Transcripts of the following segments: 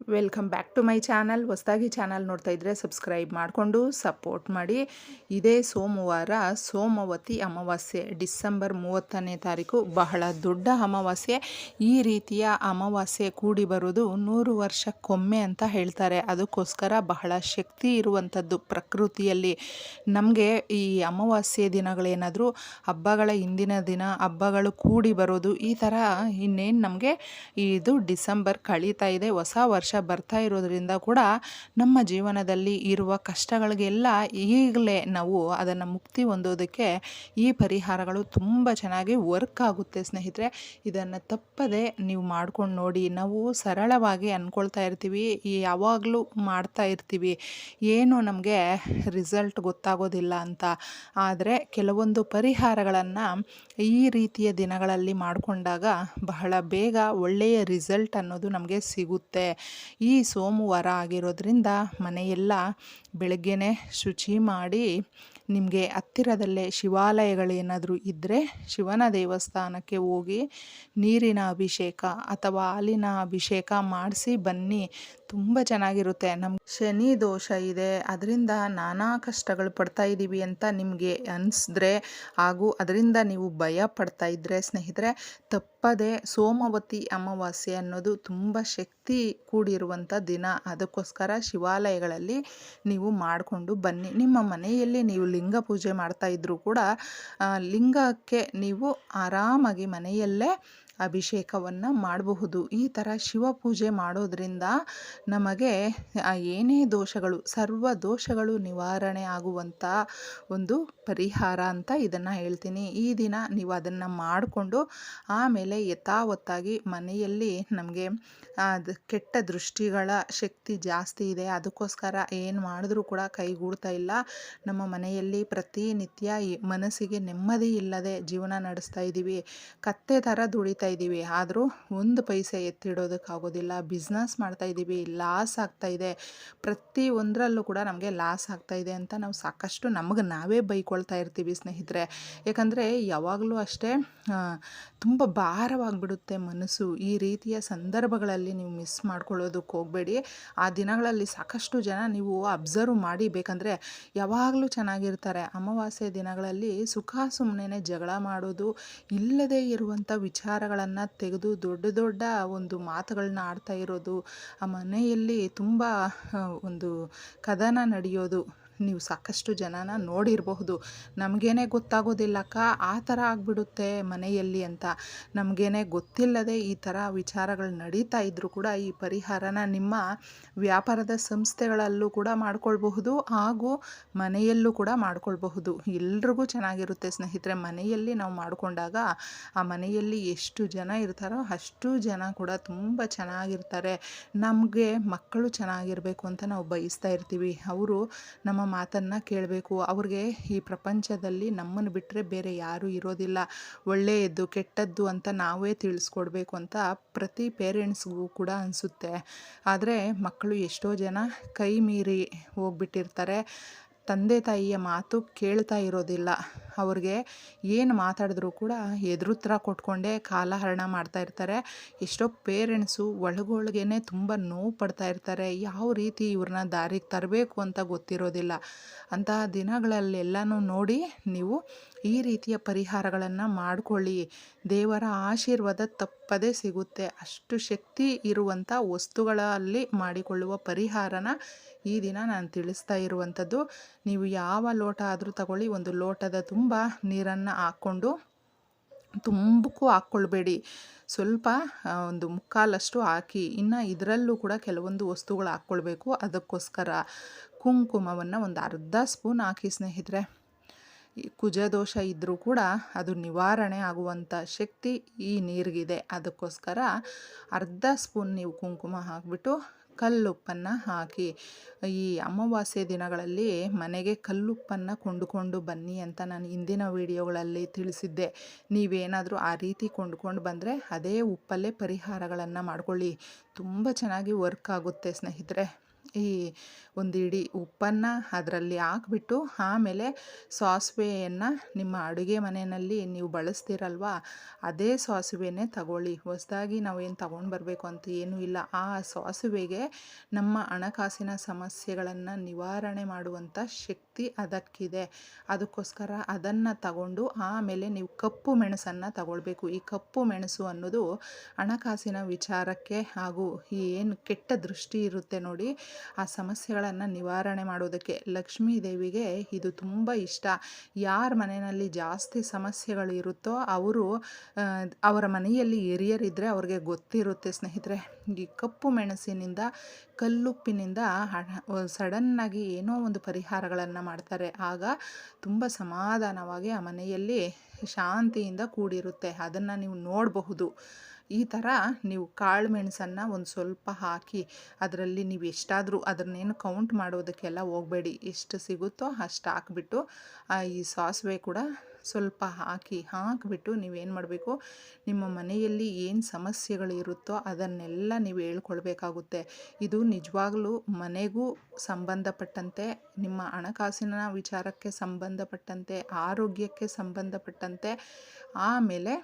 Welcome back to my channel. ಹೊಸದಾಗಿ channel ನೋಡ್ತಾ ಇದ್ದರೆ ಸಬ್ಸ್ಕ್ರೈಬ್ ಮಾಡಿಕೊಂಡು ಸಪೋರ್ಟ್ ಮಾಡಿ. ಇದೇ ಸೋಮವಾರ ಸೋಮವತಿ ಅಮಾವಾಸ್ಯೆ, ಡಿಸೆಂಬರ್ ಮೂವತ್ತನೇ ತಾರೀಕು. ಬಹಳ ದೊಡ್ಡ ಅಮಾವಾಸ್ಯೆ. ಈ ರೀತಿಯ ಅಮಾವಾಸ್ಯೆ ಕೂಡಿ ಬರೋದು ನೂರು ವರ್ಷಕ್ಕೊಮ್ಮೆ ಅಂತ ಹೇಳ್ತಾರೆ. ಅದಕ್ಕೋಸ್ಕರ ಬಹಳ ಶಕ್ತಿ ಇರುವಂಥದ್ದು ಪ್ರಕೃತಿಯಲ್ಲಿ. ನಮಗೆ ಈ ಅಮಾವಾಸ್ಯೆ ದಿನಗಳೇನಾದರೂ, ಹಬ್ಬಗಳ ಹಿಂದಿನ ದಿನ, ಹಬ್ಬಗಳು ಕೂಡಿ ಬರೋದು, ಈ ಥರ ಇನ್ನೇನು ನಮಗೆ ಇದು ಡಿಸೆಂಬರ್ ಕಳೀತಾ ಇದೆ. ಹೊಸ ವರ್ಷ ಬರ್ತಾ ಇರೋದ್ರಿಂದ ಕೂಡ ನಮ್ಮ ಜೀವನದಲ್ಲಿ ಇರುವ ಕಷ್ಟಗಳಿಗೆಲ್ಲ ಈಗಲೇ ನಾವು ಅದನ್ನು ಮುಕ್ತಿ ಹೊಂದೋದಕ್ಕೆ ಈ ಪರಿಹಾರಗಳು ತುಂಬ ಚೆನ್ನಾಗಿ ವರ್ಕ್ ಆಗುತ್ತೆ ಸ್ನೇಹಿತರೆ. ಇದನ್ನು ತಪ್ಪದೆ ನೀವು ಮಾಡ್ಕೊಂಡು ನೋಡಿ, ನಾವು ಸರಳವಾಗಿ ಅಂದ್ಕೊಳ್ತಾ ಇರ್ತೀವಿ, ಯಾವಾಗಲೂ ಮಾಡ್ತಾ ಇರ್ತೀವಿ. ಏನು ನಮಗೆ ರಿಸಲ್ಟ್ ಗೊತ್ತಾಗೋದಿಲ್ಲ ಅಂತ. ಆದರೆ ಕೆಲವೊಂದು ಪರಿಹಾರಗಳನ್ನು ಈ ರೀತಿಯ ದಿನಗಳಲ್ಲಿ ಮಾಡಿಕೊಂಡಾಗ ಬಹಳ ಬೇಗ ಒಳ್ಳೆಯ ರಿಸಲ್ಟ್ ಅನ್ನೋದು ನಮಗೆ ಸಿಗುತ್ತೆ. ಈ ಸೋಮವಾರ ಆಗಿರೋದ್ರಿಂದ ಮನೆಯೆಲ್ಲ ಬೆಳಗ್ಗೆನೇ ಶುಚಿ ಮಾಡಿ ನಿಮಗೆ ಹತ್ತಿರದಲ್ಲೇ ಶಿವಾಲಯಗಳೇನಾದರೂ ಇದ್ದರೆ ಶಿವನ ದೇವಸ್ಥಾನಕ್ಕೆ ಹೋಗಿ ನೀರಿನ ಅಭಿಷೇಕ ಅಥವಾ ಹಾಲಿನ ಅಭಿಷೇಕ ಮಾಡಿಸಿ ಬನ್ನಿ. ತುಂಬ ಚೆನ್ನಾಗಿರುತ್ತೆ. ನಮ್ಮ ಶನಿ ದೋಷ ಇದೆ. ಅದರಿಂದ ನಾನಾ ಕಷ್ಟಗಳು ಪಡ್ತಾ ಇದ್ದೀವಿ ಅಂತ ನಿಮಗೆ ಅನಿಸಿದ್ರೆ ಹಾಗೂ ಅದರಿಂದ ನೀವು ಭಯ ಪಡ್ತಾ ಇದ್ದರೆ ಸ್ನೇಹಿತರೆ, ತಪ್ಪದೆ ಸೋಮವತಿ ಅಮಾವಾಸ್ಯೆ ಅನ್ನೋದು ತುಂಬ ಶಕ್ತಿ ಕೂಡಿರುವಂಥ ದಿನ. ಅದಕ್ಕೋಸ್ಕರ ಶಿವಾಲಯಗಳಲ್ಲಿ ನೀವು ಮಾಡಿಕೊಂಡು ಬನ್ನಿ. ನಿಮ್ಮ ಮನೆಯಲ್ಲಿ ನೀವು ಲಿಂಗ ಪೂಜೆ ಮಾಡ್ತಾ ಇದ್ದರೂ ಕೂಡ ಲಿಂಗಕ್ಕೆ ನೀವು ಆರಾಮಾಗಿ ಮನೆಯಲ್ಲೇ ಅಭಿಷೇಕವನ್ನು ಮಾಡಬಹುದು. ಈ ಥರ ಶಿವ ಪೂಜೆ ಮಾಡೋದರಿಂದ ನಮಗೆ ಏನೇ ದೋಷಗಳು, ಸರ್ವ ದೋಷಗಳು ನಿವಾರಣೆ ಆಗುವಂಥ ಒಂದು ಪರಿಹಾರ ಅಂತ ಇದನ್ನು ಹೇಳ್ತೀನಿ. ಈ ದಿನ ನೀವು ಅದನ್ನು ಮಾಡಿಕೊಂಡು ಆಮೇಲೆ ಯಥಾವತ್ತಾಗಿ ಮನೆಯಲ್ಲಿ ನಮಗೆ ಅದು ಕೆಟ್ಟ ದೃಷ್ಟಿಗಳ ಶಕ್ತಿ ಜಾಸ್ತಿ ಇದೆ. ಅದಕ್ಕೋಸ್ಕರ ಏನು ಮಾಡಿದ್ರೂ ಕೂಡ ಕೈಗೂಡ್ತಾ ಇಲ್ಲ. ನಮ್ಮ ಮನೆಯಲ್ಲಿ ಪ್ರತಿನಿತ್ಯ ಮನಸ್ಸಿಗೆ ನೆಮ್ಮದಿ ಇಲ್ಲದೆ ಜೀವನ ನಡೆಸ್ತಾ ಇದ್ದೀವಿ ಕತ್ತೆ ಥರ ದುಡಿತಾ ಇದ್ದೀವಿ ಆದರೂ ಒಂದು ಪೈಸೆ ಎತ್ತಿಡೋದಕ್ಕಾಗೋದಿಲ್ಲ. ಬಿಸ್ನೆಸ್ ಮಾಡ್ತಾ ಇದ್ದೀವಿ ಲಾಸ್ ಆಗ್ತಾ ಇದೆ. ಪ್ರತಿ ಒಂದರಲ್ಲೂ ಕೂಡ ನಮಗೆ ಲಾಸ್ ಆಗ್ತಾ ಇದೆ ಅಂತ ನಾವು ಸಾಕಷ್ಟು ನಮಗೆ ನಾವೇ ಬೈಕೊಳ್ತಾ ಇರ್ತೀವಿ ಸ್ನೇಹಿತರೆ. ಯಾಕಂದರೆ ಯಾವಾಗಲೂ ಅಷ್ಟೇ ತುಂಬ ಭಾರವಾಗಿಬಿಡುತ್ತೆ ಮನಸ್ಸು. ಈ ರೀತಿಯ ಸಂದರ್ಭಗಳಲ್ಲಿ ನೀವು ಮಿಸ್ ಮಾಡ್ಕೊಳ್ಳೋದಕ್ಕೆ ಹೋಗಬೇಡಿ. ಆ ದಿನಗಳಲ್ಲಿ ಸಾಕಷ್ಟು ಜನ ನೀವು ಅಬ್ಸರ್ವ್ ಮಾಡಿ, ಬೇಕಂದರೆ ಯಾವಾಗಲೂ ಚೆನ್ನಾಗಿರ್ತಾರೆ. ಅಮಾವಾಸ್ಯೆ ದಿನಗಳಲ್ಲಿ ಸುಖ ಸುಮ್ಮನೆ ಜಗಳ ಮಾಡೋದು, ಇಲ್ಲದೇ ಇರುವಂಥ ವಿಚಾರಗಳನ್ನು ತೆಗೆದು ದೊಡ್ಡ ದೊಡ್ಡ ಒಂದು ಮಾತುಗಳನ್ನ ಆಡ್ತಾ ಇರೋದು, ಆ ಮನೆಯಲ್ಲಿ ತುಂಬ ಒಂದು ಕದನ ನಡೆಯೋದು ನೀವು ಸಾಕಷ್ಟು ಜನನ ನೋಡಿರಬಹುದು. ನಮಗೇನೆ ಗೊತ್ತಾಗೋದಿಲ್ಲಕ್ಕ, ಆ ಥರ ಆಗಿಬಿಡುತ್ತೆ ಮನೆಯಲ್ಲಿ ಅಂತ. ನಮಗೇನೆ ಗೊತ್ತಿಲ್ಲದೆ ಈ ಥರ ವಿಚಾರಗಳು ನಡೀತಾ ಇದ್ದರೂ ಕೂಡ ಈ ಪರಿಹಾರನ ನಿಮ್ಮ ವ್ಯಾಪಾರದ ಸಂಸ್ಥೆಗಳಲ್ಲೂ ಕೂಡ ಮಾಡ್ಕೊಳ್ಬಹುದು ಹಾಗೂ ಮನೆಯಲ್ಲೂ ಕೂಡ ಮಾಡ್ಕೊಳ್ಬಹುದು. ಎಲ್ರಿಗೂ ಚೆನ್ನಾಗಿರುತ್ತೆ ಸ್ನೇಹಿತರೆ. ಮನೆಯಲ್ಲಿ ನಾವು ಮಾಡಿಕೊಂಡಾಗ ಆ ಮನೆಯಲ್ಲಿ ಎಷ್ಟು ಜನ ಇರ್ತಾರೋ ಅಷ್ಟು ಜನ ಕೂಡ ತುಂಬ ಚೆನ್ನಾಗಿರ್ತಾರೆ. ನಮಗೆ ಮಕ್ಕಳು ಚೆನ್ನಾಗಿರಬೇಕು ಅಂತ ನಾವು ಬಯಸ್ತಾ ಇರ್ತೀವಿ. ಅವರು ನಮ್ಮ ಮಾತನ್ನು ಕೇಳಬೇಕು. ಅವ್ರಿಗೆ ಈ ಪ್ರಪಂಚದಲ್ಲಿ ನಮ್ಮನ್ನು ಬಿಟ್ಟರೆ ಬೇರೆ ಯಾರೂ ಇರೋದಿಲ್ಲ. ಒಳ್ಳೆಯದ್ದು ಕೆಟ್ಟದ್ದು ಅಂತ ನಾವೇ ತಿಳಿಸ್ಕೊಡ್ಬೇಕು ಅಂತ ಪ್ರತಿ ಪೇರೆಂಟ್ಸ್ಗೂ ಕೂಡ ಅನಿಸುತ್ತೆ. ಆದರೆ ಮಕ್ಕಳು ಎಷ್ಟೋ ಜನ ಕೈ ಮೀರಿ ಹೋಗ್ಬಿಟ್ಟಿರ್ತಾರೆ. ತಂದೆ ತಾಯಿಯ ಮಾತು ಕೇಳ್ತಾ ಇರೋದಿಲ್ಲ. ಅವ್ರಿಗೆ ಏನು ಮಾತಾಡಿದ್ರು ಕೂಡ ಎದುರುತ್ತರ ಕೊಟ್ಕೊಂಡೇ ಕಾಲಹರಣ ಮಾಡ್ತಾ ಇರ್ತಾರೆ. ಎಷ್ಟೋ ಪೇರೆಂಟ್ಸು ಒಳಗೊಳಗೇನೆ ತುಂಬ ನೋವು ಪಡ್ತಾ ಇರ್ತಾರೆ. ಯಾವ ರೀತಿ ಇವ್ರನ್ನ ದಾರಿಗೆ ತರಬೇಕು ಅಂತ ಗೊತ್ತಿರೋದಿಲ್ಲ. ಅಂತಹ ದಿನಗಳಲ್ಲೆಲ್ಲನೂ ನೋಡಿ ನೀವು ಈ ರೀತಿಯ ಪರಿಹಾರಗಳನ್ನು ಮಾಡಿಕೊಳ್ಳಿ. ದೇವರ ಆಶೀರ್ವಾದ ತಪ್ಪದೇ ಸಿಗುತ್ತೆ. ಅಷ್ಟು ಶಕ್ತಿ ಇರುವಂಥ ವಸ್ತುಗಳಲ್ಲಿ ಮಾಡಿಕೊಳ್ಳುವ ಪರಿಹಾರನ ಈ ದಿನ ನಾನು ತಿಳಿಸ್ತಾ ಇರುವಂಥದ್ದು ನೀವು ಯಾವ ಲೋಟ ಆದರೂ ತಗೊಳ್ಳಿ. ಒಂದು ಲೋಟದ ತುಂಬ ನೀರನ್ನು ಹಾಕ್ಕೊಂಡು ತುಂಬಕ್ಕೂ ಹಾಕ್ಕೊಳ್ಬೇಡಿ. ಸ್ವಲ್ಪ ಒಂದು ಮುಕ್ಕಾಲಷ್ಟು ಹಾಕಿ, ಇನ್ನು ಇದರಲ್ಲೂ ಕೂಡ ಕೆಲವೊಂದು ವಸ್ತುಗಳು ಹಾಕ್ಕೊಳ್ಬೇಕು. ಅದಕ್ಕೋಸ್ಕರ ಕುಂಕುಮವನ್ನು ಒಂದು ಅರ್ಧ ಸ್ಪೂನ್ ಹಾಕಿ ಸ್ನೇಹಿತರೆ. ಕುಜದೋಷ ಇದ್ದರೂ ಕೂಡ ಅದು ನಿವಾರಣೆ ಆಗುವಂಥ ಶಕ್ತಿ ಈ ನೀರಿಗಿದೆ. ಅದಕ್ಕೋಸ್ಕರ ಅರ್ಧ ಸ್ಪೂನ್ ನೀವು ಕುಂಕುಮ ಹಾಕಿಬಿಟ್ಟು ಕಲ್ಲುಪ್ಪನ್ನು ಹಾಕಿ, ಈ ಅಮಾವಾಸ್ಯೆ ದಿನಗಳಲ್ಲಿ ಮನೆಗೆ ಕಲ್ಲುಪ್ಪನ್ನು ಕೊಂಡುಕೊಂಡು ಬನ್ನಿ ಅಂತ ನಾನು ಹಿಂದಿನ ವಿಡಿಯೋಗಳಲ್ಲಿ ತಿಳಿಸಿದ್ದೆ. ನೀವೇನಾದರೂ ಆ ರೀತಿ ಕೊಂಡುಕೊಂಡು ಬಂದರೆ ಅದೇ ಉಪ್ಪಲ್ಲೇ ಪರಿಹಾರಗಳನ್ನು ಮಾಡ್ಕೊಳ್ಳಿ. ತುಂಬ ಚೆನ್ನಾಗಿ ವರ್ಕ್ ಆಗುತ್ತೆ ಸ್ನೇಹಿತರೆ. ಈ ಒಂದು ಇಡೀ ಉಪ್ಪನ್ನು ಅದರಲ್ಲಿ ಹಾಕ್ಬಿಟ್ಟು ಆಮೇಲೆ ಸಾಸಿವೆಯನ್ನು ನಿಮ್ಮ ಅಡುಗೆ ಮನೆಯಲ್ಲಿ ನೀವು ಬಳಸ್ತೀರಲ್ವ, ಅದೇ ಸಾಸಿವೆನೇ ತಗೊಳ್ಳಿ. ಹೊಸದಾಗಿ ನಾವೇನು ತಗೊಂಡು ಬರಬೇಕು ಅಂತ ಏನೂ ಇಲ್ಲ. ಆ ಸಾಸಿವೆಗೆ ನಮ್ಮ ಹಣಕಾಸಿನ ಸಮಸ್ಯೆಗಳನ್ನು ನಿವಾರಣೆ ಮಾಡುವಂಥ ಶಕ್ತಿ ಅದಕ್ಕಿದೆ. ಅದಕ್ಕೋಸ್ಕರ ಅದನ್ನು ತಗೊಂಡು ಆಮೇಲೆ ನೀವು ಕಪ್ಪು ಮೆಣಸನ್ನು ತಗೊಳ್ಬೇಕು. ಈ ಕಪ್ಪು ಮೆಣಸು ಅನ್ನೋದು ಹಣಕಾಸಿನ ವಿಚಾರಕ್ಕೆ ಹಾಗೂ ಈ ಏನು ಕೆಟ್ಟ ದೃಷ್ಟಿ ಇರುತ್ತೆ ನೋಡಿ, ಆ ಸಮಸ್ಯೆಗಳನ್ನು ನಿವಾರಣೆ ಮಾಡೋದಕ್ಕೆ ಲಕ್ಷ್ಮೀ ದೇವಿಗೆ ಇದು ತುಂಬ ಇಷ್ಟ. ಯಾರ ಮನೆಯಲ್ಲಿ ಜಾಸ್ತಿ ಸಮಸ್ಯೆಗಳು ಇರುತ್ತೋ ಅವರು ಅವರ ಮನೆಯಲ್ಲಿ ಹಿರಿಯರಿದ್ದರೆ ಅವ್ರಿಗೆ ಗೊತ್ತಿರುತ್ತೆ ಸ್ನೇಹಿತರೆ. ಈ ಕಪ್ಪು ಮೆಣಸಿನಿಂದ, ಕಲ್ಲುಪ್ಪಿನಿಂದ ಸಡನ್ನಾಗಿ ಏನೋ ಒಂದು ಪರಿಹಾರಗಳನ್ನು ಮಾಡ್ತಾರೆ. ಆಗ ತುಂಬ ಸಮಾಧಾನವಾಗಿ ಆ ಮನೆಯಲ್ಲಿ ಶಾಂತಿಯಿಂದ ಕೂಡಿರುತ್ತೆ. ಅದನ್ನು ನೀವು ನೋಡಬಹುದು. ಈ ಥರ ನೀವು ಕಾಳು ಮೆಣಸನ್ನು ಒಂದು ಸ್ವಲ್ಪ ಹಾಕಿ, ಅದರಲ್ಲಿ ನೀವು ಎಷ್ಟಾದರೂ ಅದನ್ನೇನು ಕೌಂಟ್ ಮಾಡೋದಕ್ಕೆಲ್ಲ ಹೋಗಬೇಡಿ. ಎಷ್ಟು ಸಿಗುತ್ತೋ ಅಷ್ಟು ಹಾಕ್ಬಿಟ್ಟು ಈ ಸಾಸಿವೆ ಕೂಡ ಸ್ವಲ್ಪ ಹಾಕಿ ಹಾಕಿಬಿಟ್ಟು ನೀವೇನು ಮಾಡಬೇಕು, ನಿಮ್ಮ ಮನೆಯಲ್ಲಿ ಏನು ಸಮಸ್ಯೆಗಳು ಇರುತ್ತೋ ಅದನ್ನೆಲ್ಲ ನೀವು ಹೇಳ್ಕೊಳ್ಬೇಕಾಗುತ್ತೆ. ಇದು ನಿಜವಾಗ್ಲೂ ಮನೆಗೂ ಸಂಬಂಧಪಟ್ಟಂತೆ, ನಿಮ್ಮ ಹಣಕಾಸಿನ ವಿಚಾರಕ್ಕೆ ಸಂಬಂಧಪಟ್ಟಂತೆ, ಆರೋಗ್ಯಕ್ಕೆ ಸಂಬಂಧಪಟ್ಟಂತೆ, ಆಮೇಲೆ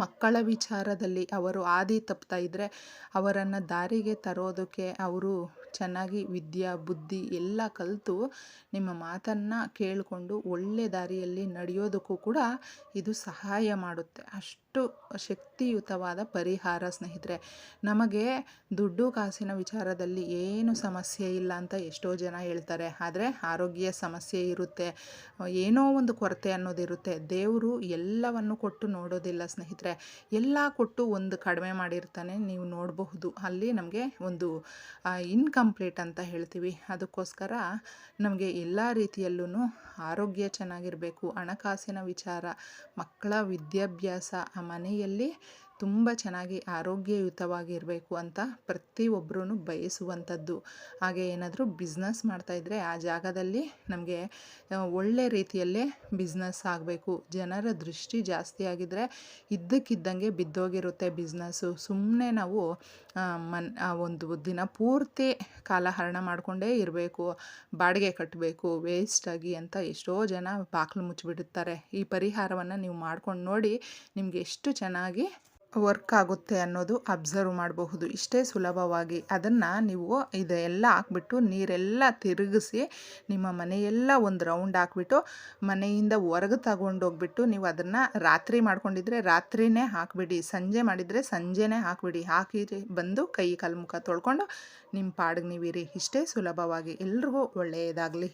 ಮಕ್ಕಳ ವಿಚಾರದಲ್ಲಿ ಅವರು ಹಾದಿ ತಪ್ತಾ ಇದ್ದರೆ ಅವರನ್ನು ದಾರಿಗೆ ತರೋದಕ್ಕೆ ಅವರು ಚೆನ್ನಾಗಿ ವಿದ್ಯೆ, ಬುದ್ಧಿ ಎಲ್ಲ ಕಲಿತು ನಿಮ್ಮ ಮಾತನ್ನು ಕೇಳಿಕೊಂಡು ಒಳ್ಳೆ ದಾರಿಯಲ್ಲಿ ನಡೆಯೋದಕ್ಕೂ ಕೂಡ ಇದು ಸಹಾಯ ಮಾಡುತ್ತೆ. ಅಷ್ಟು ಶಕ್ತಿಯುತವಾದ ಪರಿಹಾರ ಸ್ನೇಹಿತರೆ. ನಮಗೆ ದುಡ್ಡು ಕಾಸಿನ ವಿಚಾರದಲ್ಲಿ ಏನು ಸಮಸ್ಯೆ ಇಲ್ಲ ಅಂತ ಎಷ್ಟೋ ಜನ ಹೇಳ್ತಾರೆ. ಆದರೆ ಆರೋಗ್ಯ ಸಮಸ್ಯೆ ಇರುತ್ತೆ. ಏನೋ ಒಂದು ಕೊರತೆ ಅನ್ನೋದಿರುತ್ತೆ ದೇವರು ಎಲ್ಲವನ್ನು ಕೊಟ್ಟು ನೋಡೋದಿಲ್ಲ ಸ್ನೇಹಿತರೆ. ಎಲ್ಲ ಕೊಟ್ಟು ಒಂದು ಕಡಿಮೆ ಮಾಡಿರ್ತಾನೆ. ನೀವು ನೋಡಬಹುದು. ಅಲ್ಲಿ ನಮಗೆ ಒಂದು ಇನ್ಕಂಪ್ಲೀಟ್ ಅಂತ ಹೇಳ್ತೀವಿ. ಅದಕ್ಕೋಸ್ಕರ ನಮಗೆ ಎಲ್ಲ ರೀತಿಯಲ್ಲೂ ಆರೋಗ್ಯ ಚೆನ್ನಾಗಿರಬೇಕು. ಹಣಕಾಸಿನ ವಿಚಾರ, ಮಕ್ಕಳ ವಿದ್ಯಾಭ್ಯಾಸ, ಆ ಮನೆಯಲ್ಲಿ ತುಂಬ ಚೆನ್ನಾಗಿ ಆರೋಗ್ಯಯುತವಾಗಿರಬೇಕು ಅಂತ ಪ್ರತಿಯೊಬ್ಬರೂ ಬಯಸುವಂಥದ್ದು. ಹಾಗೆ ಏನಾದರೂ ಬಿಸ್ನೆಸ್ ಮಾಡ್ತಾಯಿದ್ರೆ ಆ ಜಾಗದಲ್ಲಿ ನಮಗೆ ಒಳ್ಳೆ ರೀತಿಯಲ್ಲೇ ಬಿಸ್ನೆಸ್ ಆಗಬೇಕು. ಜನರ ದೃಷ್ಟಿ ಜಾಸ್ತಿ ಆಗಿದ್ದರೆ ಇದ್ದಕ್ಕಿದ್ದಂಗೆ ಬಿದ್ದೋಗಿರುತ್ತೆ ಬಿಸ್ನೆಸ್ಸು ಸುಮ್ಮನೆ ನಾವು ಮನ್ ಒಂದು ದಿನ ಪೂರ್ತಿ ಕಾಲಹರಣ ಮಾಡಿಕೊಂಡೇ ಇರಬೇಕು. ಬಾಡಿಗೆ ಕಟ್ಟಬೇಕು ವೇಸ್ಟಾಗಿ ಅಂತ ಎಷ್ಟೋ ಜನ ಬಾಕ್ಲು ಮುಚ್ಚಿಬಿಡುತ್ತಾರೆ. ಈ ಪರಿಹಾರವನ್ನು ನೀವು ಮಾಡ್ಕೊಂಡು ನೋಡಿ ನಿಮಗೆ ಎಷ್ಟು ಚೆನ್ನಾಗಿ ವರ್ಕ್ ಆಗುತ್ತೆ ಅನ್ನೋದು ಅಬ್ಸರ್ವ್ ಮಾಡಬಹುದು. ಇಷ್ಟೇ ಸುಲಭವಾಗಿ. ಅದನ್ನು ನೀವು ಇದೆಲ್ಲ ಹಾಕ್ಬಿಟ್ಟು ನೀರೆಲ್ಲ ತಿರುಗಿಸಿ ನಿಮ್ಮ ಮನೆಯೆಲ್ಲ ಒಂದು ರೌಂಡ್ ಹಾಕ್ಬಿಟ್ಟು ಮನೆಯಿಂದ ಹೊರಗೆ ತಗೊಂಡೋಗ್ಬಿಟ್ಟು ನೀವು ಅದನ್ನು ರಾತ್ರಿ ಮಾಡ್ಕೊಂಡಿದ್ರೆ ರಾತ್ರಿನೇ ಹಾಕಿಬಿಡಿ. ಸಂಜೆ ಮಾಡಿದರೆ ಸಂಜೆನೇ ಹಾಕಿಬಿಡಿ. ಹಾಕಿ ಬಂದು ಕೈ ಕಾಲು ತೊಳ್ಕೊಂಡು ನಿಮ್ಮ ಪಾಡಿಗೆ ನೀವಿರಿ. ಇಷ್ಟೇ ಸುಲಭವಾಗಿ. ಎಲ್ರಿಗೂ ಒಳ್ಳೆಯದಾಗಲಿ.